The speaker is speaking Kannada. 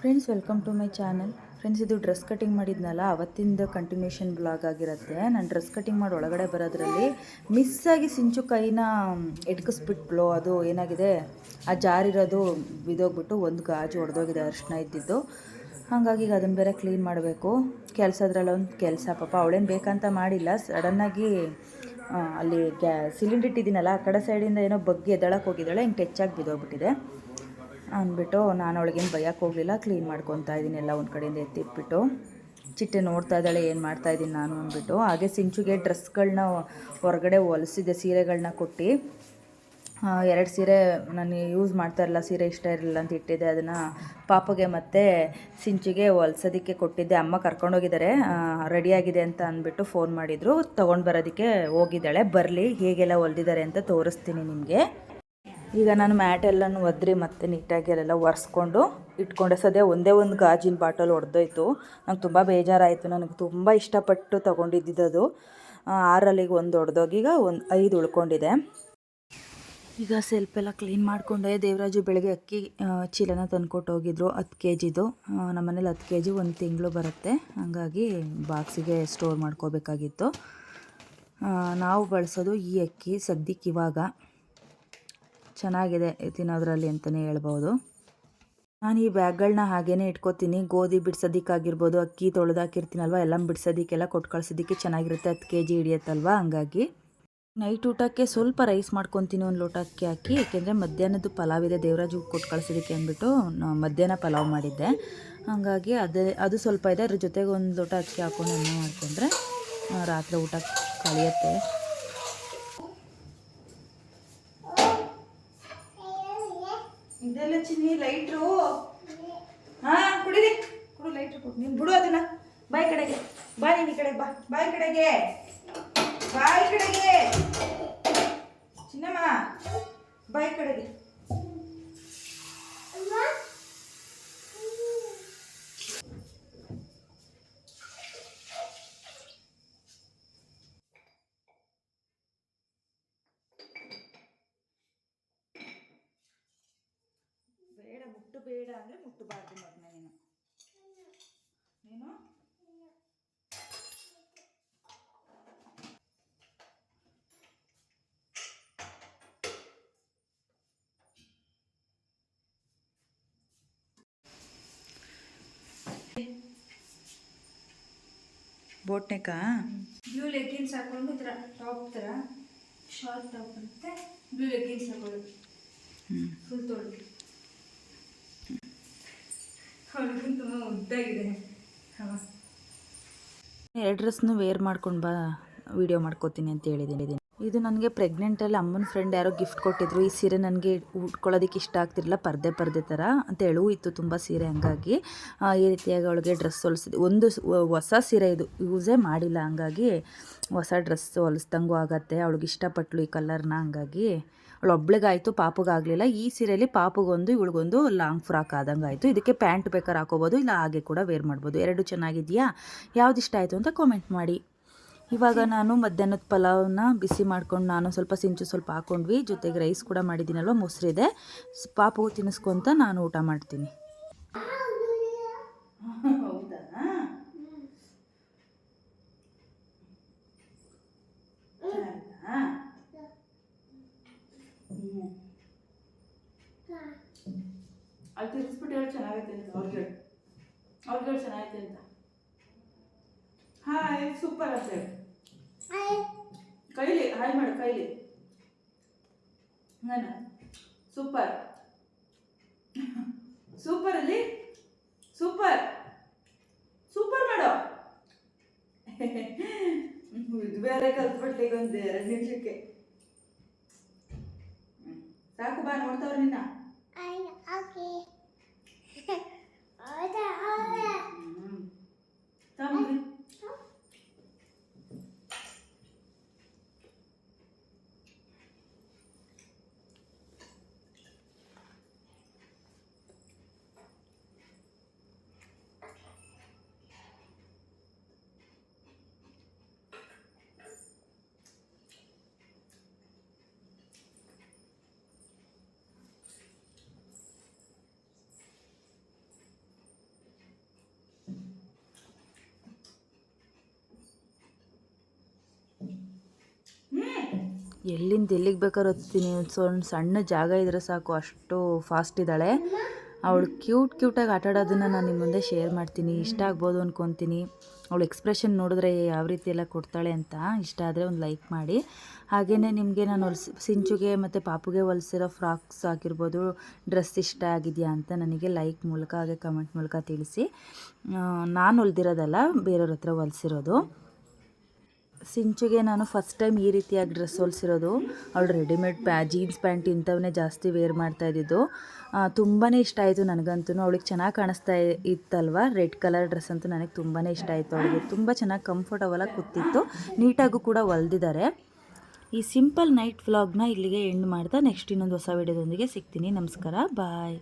Friends welcome to my channel friends ಇದು ಡ್ರೆಸ್ ಕಟಿಂಗ್ ಮಾಡಿದ್ನಲ್ಲ, ಅವತ್ತಿಂದ ಕಂಟಿನ್ಯೂಷನ್ ಬ್ಲಾಗ್ ಆಗಿರುತ್ತೆ. ನಾನು ಡ್ರೆಸ್ ಕಟಿಂಗ್ ಮಾಡಿ ಒಳಗಡೆ ಬರೋದ್ರಲ್ಲಿ ಮಿಸ್ ಆಗಿ ಸಿಂಚು ಕೈನ ಎಟ್ಕಿಸ್ಬಿಟ್ಲು ಅದು ಏನಾಗಿದೆ? ಆ ಜಾರಿರೋದು ಬಿದೋಗ್ಬಿಟ್ಟು ಒಂದು ಗಾಜು ಹೊಡೆದೋಗಿದೆ ಅರ್ಶಿನ ಇದ್ದಿದ್ದು. ಹಾಗಾಗಿ ಈಗ ಅದನ್ನು ಬೇರೆ ಕ್ಲೀನ್ ಮಾಡಬೇಕು. ಕೆಲಸದ್ರಲ್ಲಿ ಒಂದು ಕೆಲಸ. ಪಾಪ ಅವಳೇನು ಬೇಕಂತ ಮಾಡಿಲ್ಲ. ಸಡನ್ನಾಗಿ ಅಲ್ಲಿ ಗ್ಯಾ ಸಿಲಿಂಡರ್ ಇಟ್ಟಿದ್ದೀನಲ್ಲ, ಆ ಕಡೆ ಸೈಡಿಂದ ಏನೋ ಬಗ್ಗೆ ಎದಳಕ್ಕೆ ಹೋಗಿದ್ದಾಳೆ, ಹಿಂಗೆ ಟೆಚ್ಚಾಗಿ ಬಿದ್ದೋಗ್ಬಿಟ್ಟಿದೆ. ಅಂದ್ಬಿಟ್ಟು ನಾನು ಅವಳಿಗೇನು ಬೈಯಕ್ಕೆ ಹೋಗಲಿಲ್ಲ ಕ್ಲೀನ್ ಮಾಡ್ಕೊತಾ ಇದ್ದೀನಿ, ಎಲ್ಲ ಒಂದು ಕಡೆಯಿಂದ ಎತ್ತಿಟ್ಬಿಟ್ಟು. ಚಿಟ್ಟೆ ನೋಡ್ತಾ ಇದ್ದಾಳೆ, ಏನು ಮಾಡ್ತಾ ಇದ್ದೀನಿ ನಾನು ಅಂದ್ಬಿಟ್ಟು. ಹಾಗೆ ಸಿಂಚುಗೆ ಡ್ರೆಸ್ಗಳನ್ನ ಹೊರಗಡೆ ಹೊಲಿಸಿದ್ದೆ ಸೀರೆಗಳನ್ನ ಕೊಟ್ಟು. ಎರಡು ಸೀರೆ ನಾನು ಯೂಸ್ ಮಾಡ್ತಾ ಇರಲಿಲ್ಲ ಸೀರೆ ಇಷ್ಟ ಇರಲಿಲ್ಲ ಅಂತ ಇಟ್ಟಿದ್ದೆ. ಅದನ್ನು ಪಾಪಗೆ ಮತ್ತು ಸಿಂಚಿಗೆ ಹೊಲ್ಸೋದಕ್ಕೆ ಕೊಟ್ಟಿದ್ದೆ. ಅಮ್ಮ ಕರ್ಕೊಂಡೋಗಿದ್ದಾರೆ ರೆಡಿಯಾಗಿದೆ ಅಂತ ಅಂದ್ಬಿಟ್ಟು ಫೋನ್ ಮಾಡಿದರು. ತೊಗೊಂಡು ಬರೋದಕ್ಕೆ ಹೋಗಿದ್ದಾಳೆ. ಬರಲಿ, ಹೇಗೆಲ್ಲ ಹೊಲ್ದಿದ್ದಾರೆ ಅಂತ ತೋರಿಸ್ತೀನಿ ನಿಮಗೆ. ಈಗ ನಾನು ಮ್ಯಾಟ್ ಎಲ್ಲನೂ ಒದ್ರಿ ಮತ್ತೆ ನೀಟಾಗಿ ಅಲ್ಲೆಲ್ಲ ಒರೆಸ್ಕೊಂಡು ಇಟ್ಕೊಂಡೆ. ಸದ್ಯ ಒಂದೇ ಒಂದು ಗಾಜಿನ ಬಾಟಲ್ ಒಡೆದೋಯ್ತು. ನಂಗೆ ತುಂಬ ಬೇಜಾರಾಯಿತು. ನನಗೆ ತುಂಬ ಇಷ್ಟಪಟ್ಟು ತೊಗೊಂಡಿದ್ದಿದ್ದದು ಆರಲ್ಲಿಗೆ ಒಂದು ಈಗ ಒಂದು ಐದು ಉಳ್ಕೊಂಡಿದೆ. ಈಗ ಸೆಲ್ಫ್ ಎಲ್ಲ ಕ್ಲೀನ್ ಮಾಡಿಕೊಂಡೆ. ದೇವರಾಜು ಬೆಳಗ್ಗೆ ಅಕ್ಕಿ ಚೀಲನ ತಂದ್ಕೊಟ್ಟು ಹೋಗಿದ್ರು ಹತ್ತು ಕೆ ಜಿದು ನಮ್ಮನೇಲಿ ಹತ್ತು ಕೆ ಜಿ ಒಂದು ತಿಂಗಳು ಬರುತ್ತೆ. ಹಾಗಾಗಿ ಬಾಕ್ಸಿಗೆ ಸ್ಟೋರ್ ಮಾಡ್ಕೋಬೇಕಾಗಿತ್ತು. ನಾವು ಬಳಸೋದು ಈ ಅಕ್ಕಿ ಸದ್ಯಕ್ಕೆ ಇವಾಗ. ಚೆನ್ನಾಗಿದೆ ತಿನ್ನೋದ್ರಲ್ಲಿ ಅಂತಲೇ ಹೇಳ್ಬೋದು. ನಾನು ಈ ಬ್ಯಾಗ್ಗಳನ್ನ ಹಾಗೇ ಇಟ್ಕೋತೀನಿ. ಗೋಧಿ ಬಿಡ್ಸೋದಕ್ಕಾಗಿರ್ಬೋದು, ಅಕ್ಕಿ ತೊಳೆದಾಕಿರ್ತೀನಲ್ವ ಎಲ್ಲ ಬಿಡ್ಸೋದಕ್ಕೆಲ್ಲ ಕೊಟ್ಟು ಕಳ್ಸೋದಕ್ಕೆ ಚೆನ್ನಾಗಿರುತ್ತೆ. ಹತ್ತು ಕೆ ಜಿ ಹಿಡಿಯತ್ತಲ್ವ, ಹಂಗಾಗಿ. ನೈಟ್ ಊಟಕ್ಕೆ ಸ್ವಲ್ಪ ರೈಸ್ ಮಾಡ್ಕೊತೀನಿ ಒಂದು ಲೋಟ ಅಕ್ಕಿ ಹಾಕಿ, ಏಕೆಂದರೆ ಮಧ್ಯಾಹ್ನದ್ದು ಪಲಾವ್ ಇದೆ, ದೇವರಾಜು ಕೊಟ್ಟು ಕಳ್ಸೋದಕ್ಕೆ ಅಂದ್ಬಿಟ್ಟು ಮಧ್ಯಾಹ್ನ ಪಲಾವ್ ಮಾಡಿದ್ದೆ. ಹಾಗಾಗಿ ಅದೇ, ಅದು ಸ್ವಲ್ಪ ಇದೆ, ಅದ್ರ ಜೊತೆಗೆ ಒಂದು ಲೋಟ ಅಕ್ಕಿ ಹಾಕೊಂಡು ಅನ್ನ ಮಾಡಿಕೊಂಡ್ರೆ ರಾತ್ರಿ ಊಟ ಕಳಿಯುತ್ತೆ. ಇದೆಲ್ಲ ಚಿನ್ನಿ ಲೈಟ್ರು ಹಾ, ಕುಡಿರಿ. ಕುಡು ಲೈಟ್ರು ಕೊಡು. ನೀನು ಬಿಡು ಅದನ್ನ. ಬಾಯಿ ಕಡೆಗೆ. ಬಾ ನೀನು ಈ ಕಡೆಗೆ ಬಾ. ಬಾಯಿ ಕಡೆಗೆ. ಬಾಯಿ ಕಡೆಗೆ. ಚಿನ್ನಮ್ಮ, ಬಾಯ್ ಕಡೆಗೆ. ಬೇಡ ಅಂದರೆ ಮುಟ್ಟಬಾರ್ದು ಮಗನ ನೀನು. ನೀನು? ಬೋಟ್ನೇಕಾ ಬ್ಲೂ ಲೆಗ್ಗಿನ್ಸ್ ಹಾಕೊಂಡು ಥರ ಟಾಪ್ ಥರ ಶಾರ್ಟ್ ಟಾಪ್ ಮತ್ತು ಬ್ಲೂ ಲೆಗ್ಗಿನ್ಸ್ ಹಾಕೊಳ್ಳೋದು. ಹ್ಞೂ ಫುಲ್ ತೋಳು ಅವಳಿಗೂ ತುಂಬ ಉದ್ದಾಗಿದೆ ಹಾಂ. ಎರಡು ಡ್ರೆಸ್ನು ವೇರ್ ಮಾಡ್ಕೊಂಡು ಬಾ ವಿಡಿಯೋ ಮಾಡ್ಕೋತೀನಿ ಅಂತ ಹೇಳಿದ್ದೀನಿ ಇದು ನನಗೆ ಪ್ರೆಗ್ನೆಂಟಲ್ಲಿ ಅಮ್ಮನ ಫ್ರೆಂಡ್ ಯಾರೋ ಗಿಫ್ಟ್ ಕೊಟ್ಟಿದ್ರು. ಈ ಸೀರೆ ನನಗೆ ಉಟ್ಕೊಳ್ಳೋದಕ್ಕೆ ಇಷ್ಟ ಆಗ್ತಿರಲಿಲ್ಲ, ಪರ್ದೆ ಪರ್ದೆ ಥರ ಅಂತ ಎಳು ಇತ್ತು ತುಂಬ ಸೀರೆ ಹಂಗಾಗಿ. ಈ ರೀತಿಯಾಗಿ ಅವಳಿಗೆ ಡ್ರೆಸ್ ಹೊಲಿಸಿದೆ ಒಂದು ಹೊಸ ಸೀರೆ ಇದು. ಯೂಸೇ ಮಾಡಿಲ್ಲ ಹಂಗಾಗಿ. ಹೊಸ ಡ್ರೆಸ್ ಹೊಲಿಸ್ದಂಗೂ ಆಗತ್ತೆ. ಅವಳಿಗೆ ಇಷ್ಟಪಟ್ಲು ಈ ಕಲರ್ನ ಹಂಗಾಗಿ. ಅವಳು ಒಬ್ಳಿಗಾಯಿತು ಪಾಪಗಾಗಲಿಲ್ಲ ಈ ಸೀರೆಯಲ್ಲಿ ಪಾಪಗೊಂದು, ಇವಳಿಗೊಂದು ಲಾಂಗ್ ಫ್ರಾಕ್ ಆದಂಗೆ ಆಯಿತು ಇದಕ್ಕೆ ಪ್ಯಾಂಟ್ ಬೇಕಾದ್ರೆ ಹಾಕೋಬೋದು, ಇಲ್ಲ ಹಾಗೆ ಕೂಡ ವೇರ್ ಮಾಡ್ಬೋದು. ಎರಡು ಚೆನ್ನಾಗಿದೆಯಾ? ಯಾವ್ದು ಇಷ್ಟ ಆಯಿತು ಅಂತ ಕಾಮೆಂಟ್ ಮಾಡಿ. ಇವಾಗ ನಾನು ಮಧ್ಯಾಹ್ನದ ಪಲಾವ್ನ ಬಿಸಿ ಮಾಡ್ಕೊಂಡು ನಾನು ಸ್ವಲ್ಪ ಸಿಂಚು ಸ್ವಲ್ಪ ಹಾಕೊಂಡ್ವಿ. ಜೊತೆಗೆ ರೈಸ್ ಕೂಡ ಮಾಡಿದ್ದೀನಲ್ವ ಮೊಸರಿದೆ ಪಾಪು ತಿನ್ನಿಸ್ಕೊಂತ ನಾನು ಊಟ ಮಾಡ್ತೀನಿ. ಹಾಯ್ ಸೂಪರ್ ಅಂತ. ಕೈಲಿ, ಹಾಯ್ ಮಾಡು, ಕೈಲಿ. ಸೂಪರ್. ಸೂಪರ್ ಅಲ್ಲಿ? ಸೂಪರ್. ಸೂಪರ್ ಮಾಡೋ. ಇದು ಬೇರೆ ಕಲ್ತ್ಬಿಟ್ಲಿ ಈಗ ಒಂದು ಎರಡು ನಿಮಿಷಕ್ಕೆ. ಸಾಕು, ಬಾ, ನೋಡ್ತಾವ್ರ ನಿನ್ನ. ಎಲ್ಲಿಂದ ಎಲ್ಲಿಗೆ ಬೇಕಾದ್ರೂ ಹತ್ತೀನಿ. ಒಂದು ಸಣ್ಣ ಜಾಗ ಇದ್ರೆ ಸಾಕು. ಅಷ್ಟು ಫಾಸ್ಟ್ ಇದ್ದಾಳೆ. ಅವಳು ಕ್ಯೂಟ್ ಕ್ಯೂಟಾಗಿ ಆಟ ಆಡೋದನ್ನು ನಾನು ನಿಮ್ಮ ಮುಂದೆ ಶೇರ್ ಮಾಡ್ತೀನಿ. ಇಷ್ಟ ಆಗ್ಬೋದು ಅಂದ್ಕೊತೀನಿ ಅವಳು ಎಕ್ಸ್ಪ್ರೆಷನ್ ನೋಡಿದ್ರೆ ಯಾವ ರೀತಿ ಎಲ್ಲ ಕೊಡ್ತಾಳೆ ಅಂತ ಇಷ್ಟ ಆದರೆ ಒಂದು ಲೈಕ್ ಮಾಡಿ. ಹಾಗೆಯೇ ನಿಮಗೆ ನಾನು ಹೊಲ್ಸಿ, ಸಿಂಚುಗೆ ಮತ್ತು ಪಾಪುಗೆ ಹೊಲ್ಸಿರೋ ಫ್ರಾಕ್ಸ್ ಆಗಿರ್ಬೋದು ಡ್ರೆಸ್ ಇಷ್ಟ ಆಗಿದೆಯಾ ಅಂತ ನನಗೆ ಲೈಕ್ ಮೂಲಕ ಹಾಗೆ ಕಮೆಂಟ್ ಮೂಲಕ ತಿಳಿಸಿ. ನಾನು ಹೊಲ್ದಿರೋದಲ್ಲ, ಬೇರೆಯವ್ರ ಹತ್ರ ಹೊಲ್ಸಿರೋದು. ಸಿಂಚುಗೆ ನಾನು ಫಸ್ಟ್ ಟೈಮ್ ಈ ರೀತಿಯಾಗಿ ಡ್ರೆಸ್ ಹೊಲಿಸಿರೋದು. ಅವಳು ರೆಡಿಮೇಡ್ ಪ್ಯಾ ಜೀನ್ಸ್ ಪ್ಯಾಂಟ್ ಇಂಥವನ್ನೇ ಜಾಸ್ತಿ ವೇರ್ ಮಾಡ್ತಾ ಇದ್ದಿದ್ದು. ತುಂಬಾ ಇಷ್ಟ ಆಯಿತು ನನಗಂತೂ. ಅವಳಿಗೆ ಚೆನ್ನಾಗಿ ಕಾಣಿಸ್ತಾ ಇತ್ತಲ್ವ? ರೆಡ್ ಕಲರ್ ಡ್ರೆಸ್ ಅಂತೂ ನನಗೆ ತುಂಬಾ ಇಷ್ಟ ಆಯಿತು ಅವಳಿಗೆ. ತುಂಬ ಚೆನ್ನಾಗಿ ಕಂಫರ್ಟಬಲಾಗಿ ಕೂತಿತ್ತು. ನೀಟಾಗೂ ಕೂಡ ಹೊಲ್ದಿದ್ದಾರೆ. ಈ ಸಿಂಪಲ್ ನೈಟ್ ವ್ಲಾಗ್ನ ಇಲ್ಲಿಗೆ ಎಂಡ್ ಮಾಡ್ತಾ ನೆಕ್ಸ್ಟ್ ಇನ್ನೊಂದು ಹೊಸ ವಿಡಿಯೋದೊಂದಿಗೆ ಸಿಗ್ತೀನಿ. ನಮಸ್ಕಾರ. ಬಾಯ್